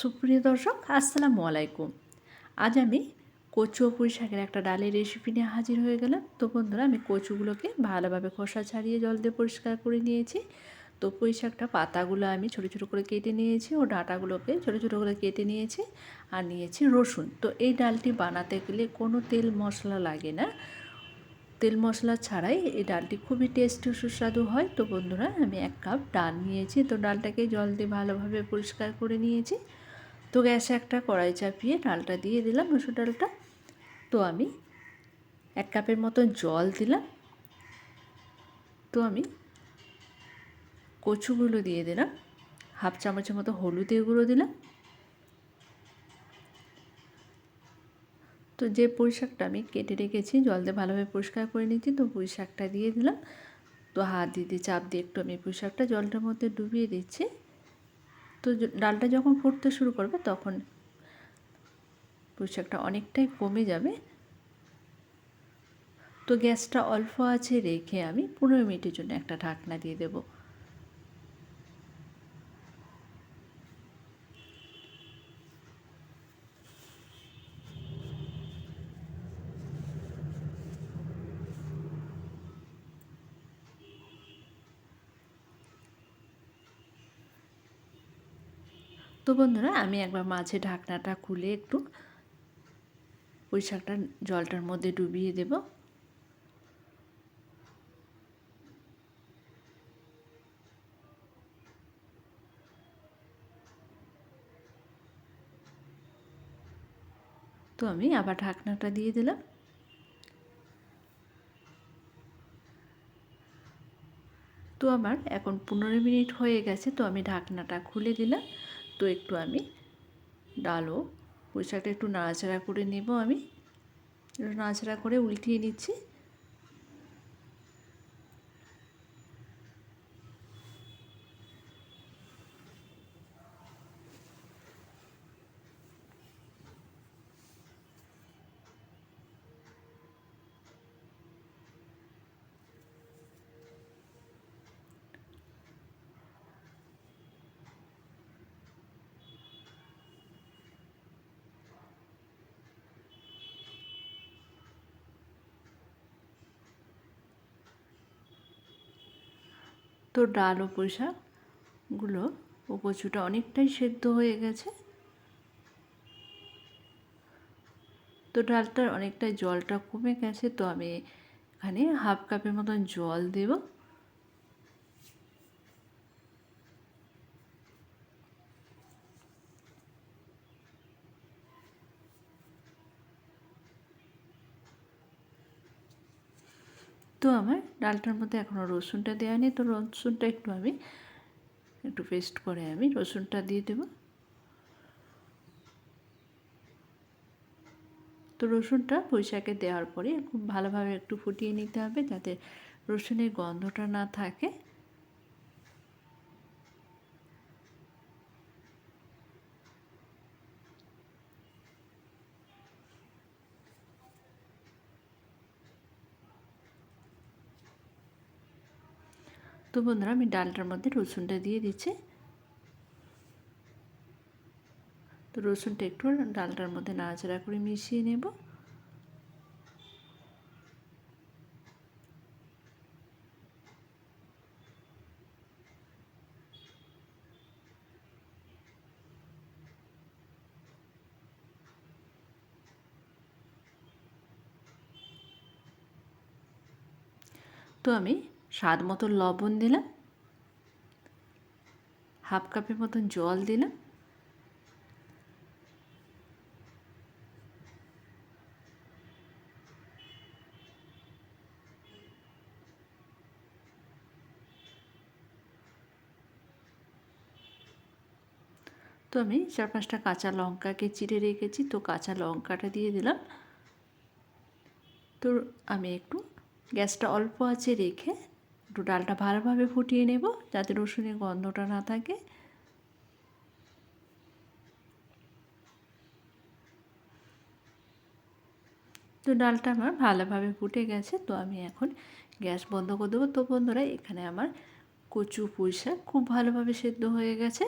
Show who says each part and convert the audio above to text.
Speaker 1: সুপ্রিয় দর্শক, আসসালামু আলাইকুম। আজ আমি কচু পুঁই শাকের একটা ডালের রেসিপি নিয়ে হাজির হয়ে গেলাম। তো বন্ধুরা, আমি কচুগুলোকে ভালোভাবে খোসা ছাড়িয়ে জল দিয়ে পরিষ্কার করে নিয়েছি। তো পুঁই শাকটা পাতাগুলো আমি ছোটো ছোটো করে কেটে নিয়েছি ও ডাঁটাগুলোকে ছোটো ছোটো করে কেটে নিয়েছি আর নিয়েছি রসুন। তো এই ডালটি বানাতে গেলে কোনো তেল মশলা লাগে না। তেল মশলা ছাড়াই এই ডালটি খুবই টেস্টি সুস্বাদু হয়। তো বন্ধুরা, আমি এক কাপ ডাল নিয়েছি। তো ডালটাকে জল দিয়ে ভালোভাবে পরিষ্কার করে নিয়েছি। তো গ্যাসে একটা কড়াই চাপিয়ে ডালটা দিয়ে দিলাম মসুর ডালটা। তো আমি এক কাপের মতো জল দিলাম। তো আমি কচুগুলো দিয়ে দিলাম। হাফ চামচের মতো হলুদের গুঁড়ো দিলাম। তো যে পুঁই শাকটা আমি কেটে রেখেছি, জল দিয়ে ভালোভাবে পরিষ্কার করে নিচ্ছি তো পুঁই শাকটা দিয়ে দিলাম। তো হাত দিয়ে চাপ দিয়ে একটু আমি পুঁই শাকটা জলটার মধ্যে ডুবিয়ে দিচ্ছি। তো ডালটা যখন ফুটতে শুরু করবে তখন পুঁই শাকটা অনেকটাই কমে যাবে। তো গ্যাসটা অল্প আছে রেখে আমি পনেরো মিনিটের জন্য একটা ঢাকনা দিয়ে দেবো। তো বন্ধুরা, আমি একবার মাঝে ঢাকনাটা খুলে একটু পুঁই শাকটা জলটার মধ্যে ডুবিয়ে দেব। তো আমি আবার ঢাকনাটা দিয়ে দিলাম। তো আমার এখন পনেরো মিনিট হয়ে গেছে, তো আমি ঢাকনাটা খুলে দিলাম। একটু আমি ডালও পুঁই শাকটা একটু নাড়াচাড়া করে নেব আমি। নাড়াচাড়া করে উল্টিয়ে নিচ্ছি। তো ডাল ও পোশাকগুলো ও কচুটা অনেকটাই সেদ্ধ হয়ে গেছে। তো ডালটার অনেকটাই জলটা কমে গেছে, তো আমি এখানে হাফ কাপের মতন জল দেব। তো আমার ডালটার মধ্যে এখনও রসুনটা দেওয়া নেই তো রসুনটা একটু আমি একটু পেস্ট করে আমি রসুনটা দিয়ে দেব। তো রসুনটা পুঁইশাকে দেওয়ার পরে খুব ভালোভাবে একটু ফুটিয়ে নিতে হবে যাতে রসুনের গন্ধটা না থাকে। তো বন্ধুরা, আমি ডালটার মধ্যে রসুনটা দিয়ে দিচ্ছি। তো রসুনটা একটু ডালটার মধ্যে নাড়াচাড়া করে মিশিয়ে নেব। তো আমি স্বাদ মতো লবণ দিলাম। হাফ কাপের মতন জল দিলাম। তো আমি চার পাঁচটা কাঁচা লঙ্কাকে চিড়ে রেখেছি, তো কাঁচা লঙ্কাটা দিয়ে দিলাম। তো আমি একটু গ্যাসটা অল্প আছে রেখে একটু ডালটা ভালোভাবে ফুটিয়ে নেব যাতে রসুনের গন্ধটা না থাকে। তো ডালটা আমার ভালোভাবে ফুটে গেছে, তো আমি এখন গ্যাস বন্ধ করে দেবো। তো বন্ধুরা, এখানে আমার কচু পুঁই খুব ভালোভাবে সেদ্ধ হয়ে গেছে।